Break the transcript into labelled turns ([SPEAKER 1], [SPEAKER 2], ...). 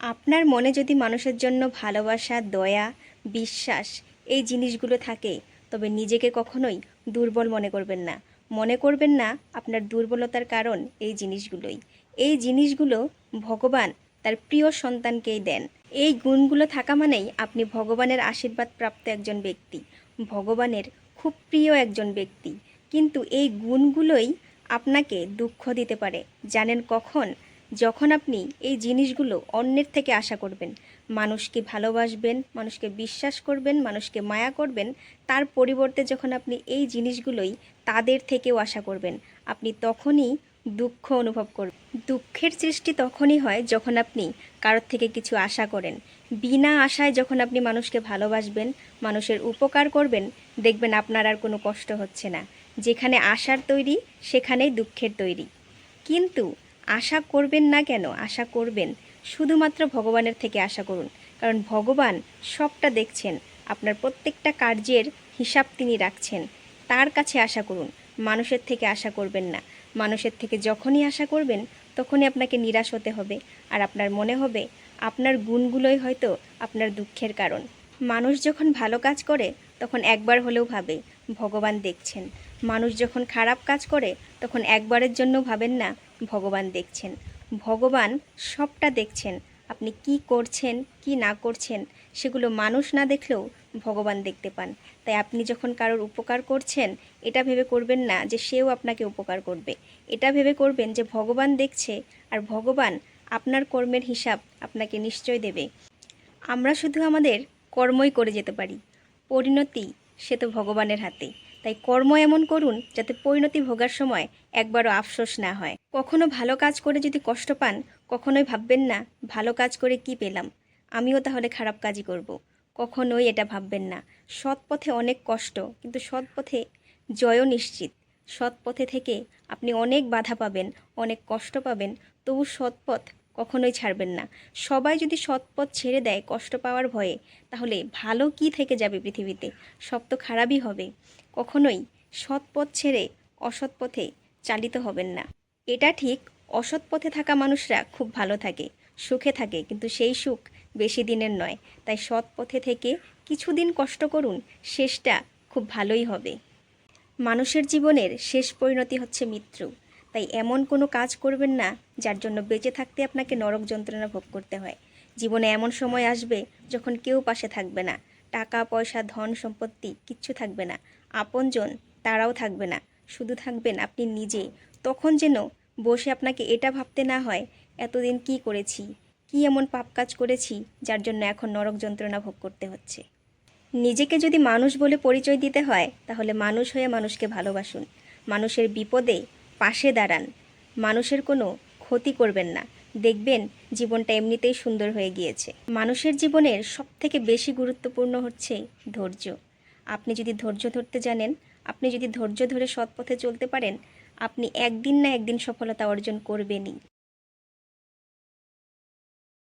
[SPEAKER 1] আপনার মনে যদি মানুষের জন্য ভালোবাসা, দয়া, বিশ্বাস এই জিনিসগুলো থাকে, তবে নিজেকে কখনোই দুর্বল মনে করবেন না। মনে করবেন না আপনার দুর্বলতার কারণ এই জিনিসগুলোই। এই জিনিসগুলো ভগবান তার প্রিয় সন্তানকেই দেন। এই গুণগুলো থাকা মানেই আপনি ভগবানের আশীর্বাদ প্রাপ্ত একজন ব্যক্তি, ভগবানের খুব প্রিয় একজন ব্যক্তি। কিন্তু এই গুণগুলোই আপনাকে দুঃখ দিতে পারে। জানেন কখন? যখন আপনি এই জিনিসগুলো অন্যের থেকে আশা করবেন, মানুষকে ভালোবাসবেন, মানুষকে বিশ্বাস করবেন, মানুষকে মায়া করবেন, তার পরিবর্তে যখন আপনি এই জিনিসগুলোই তাদের থেকেও আশা করবেন, আপনি তখনই দুঃখ অনুভব করবেন। দুঃখের সৃষ্টি তখনই হয় যখন আপনি কারোর থেকে কিছু আশা করেন। বিনা আশায় যখন আপনি মানুষকে ভালোবাসবেন, মানুষের উপকার করবেন, দেখবেন আপনার আর কোনো কষ্ট হচ্ছে না। যেখানে আশার তৈরি, সেখানেই দুঃখের তৈরি। কিন্তু আশা করবেন না কেন? আশা করবেন। শুধুমাত্র ভগবানের থেকে আশা করুন। কারণ ভগবান সবটা দেখছেন। আপনার প্রত্যেকটা কার্যের হিসাব তিনি রাখছেন। তার কাছে আশা করুন। মানুষের থেকে আশা করবেন না। মানুষের থেকে যখনই আশা করবেন, তখনই আপনাকে নিরাশ হতে হবে। আর আপনার মনে হবে, আপনার গুণগুলোই হয়তো আপনার দুঃখের কারণ। মানুষ যখন ভালো কাজ করে, তখন একবার হলেও ভাবে ভগবান দেখছেন। মানুষ যখন খারাপ কাজ করে, তখন একবারের জন্য ভাবেন না, ভগবান দেখছেন। ভগবান সবটা দেখছেন, আপনি কি করছেন, কি না করছেন, সেগুলো মানুষ না দেখলেও ভগবান দেখতে পান। তাই আপনি যখন কারোর উপকার করছেন, এটা ভেবে করবেন না যে সেও আপনাকে উপকার করবে। এটা ভেবে করবেন যে ভগবান দেখছে, আর ভগবান আপনার কর্মের হিসাব আপনাকে নিশ্চয় দেবে। আমরা শুধু আমাদের কর্মই করে যেতে পারি। পরিণতি সে তো ভগবানের হাতে। তাই কর্ম এমন করুন যাতে পরিণতি ভোগার সময় একবারও আফসোস না হয়। কখনো ভালো কাজ করে যদি কষ্ট পান, কখনোই ভাববেন না, ভালো কাজ করে কি পেলাম? আমিও তাহলে খারাপ কাজই করব। কখনোই এটা ভাববেন না। সৎ পথে অনেক কষ্ট, কিন্তু সৎ পথে জয়ও নিশ্চিত। সৎ পথে থেকে আপনি অনেক বাধা পাবেন, অনেক কষ্ট পাবেন, তবু সৎ পথ কখনোই ছাড়বেন না। সবাই যদি সৎ পথ ছেড়ে দেয় কষ্ট পাওয়ার ভয়ে, তাহলে ভালো কি থেকে যাবে পৃথিবীতে? সব তো খারাপই হবে। কখনোই সৎ পথ ছেড়ে অসৎ পথে চালিত হবেন না। এটা ঠিক, অসৎ পথে থাকা মানুষরা খুব ভালো থাকে, সুখে থাকে, কিন্তু সেই সুখ বেশি দিনের নয়। তাই সৎ পথে থেকে কিছুদিন কষ্ট করুন, শেষটা খুব ভালোই হবে। মানুষের জীবনের শেষ পরিণতি হচ্ছে মৃত্যু। তাই এমন কোনো কাজ করবেন না যার জন্য বেঁচে থাকতে আপনাকে নরক যন্ত্রণা ভোগ করতে হয়। জীবনে এমন সময় আসবে যখন কেউ পাশে থাকবে না। টাকা, পয়সা, ধন, সম্পত্তি কিচ্ছু থাকবে না। আপনজন তারাও থাকবে না। শুধু থাকবেন আপনি নিজে। তখন যেন বসে আপনাকে এটা ভাবতে না হয়, এতদিন কি করেছি? কি এমন পাপ কাজ করেছি যার জন্য এখন নরক যন্ত্রণা ভোগ করতে হচ্ছে? নিজেকে যদি মানুষ বলে পরিচয় দিতে হয়, তাহলে মানুষ হয়ে মানুষকে ভালোবাসুন। মানুষের বিপদে পাশে দাঁড়ান। মানুষের কোনো ক্ষতি করবেন না। দেখবেন জীবনটা এমনিতেই সুন্দর হয়ে গিয়েছে। মানুষের জীবনের সবথেকে বেশি গুরুত্বপূর্ণ হচ্ছে ধৈর্য। আপনি যদি ধৈর্য ধরতে জানেন, আপনি যদি ধৈর্য ধরে সৎ পথে চলতে পারেন, আপনি একদিন না একদিন সফলতা অর্জন করবেনই।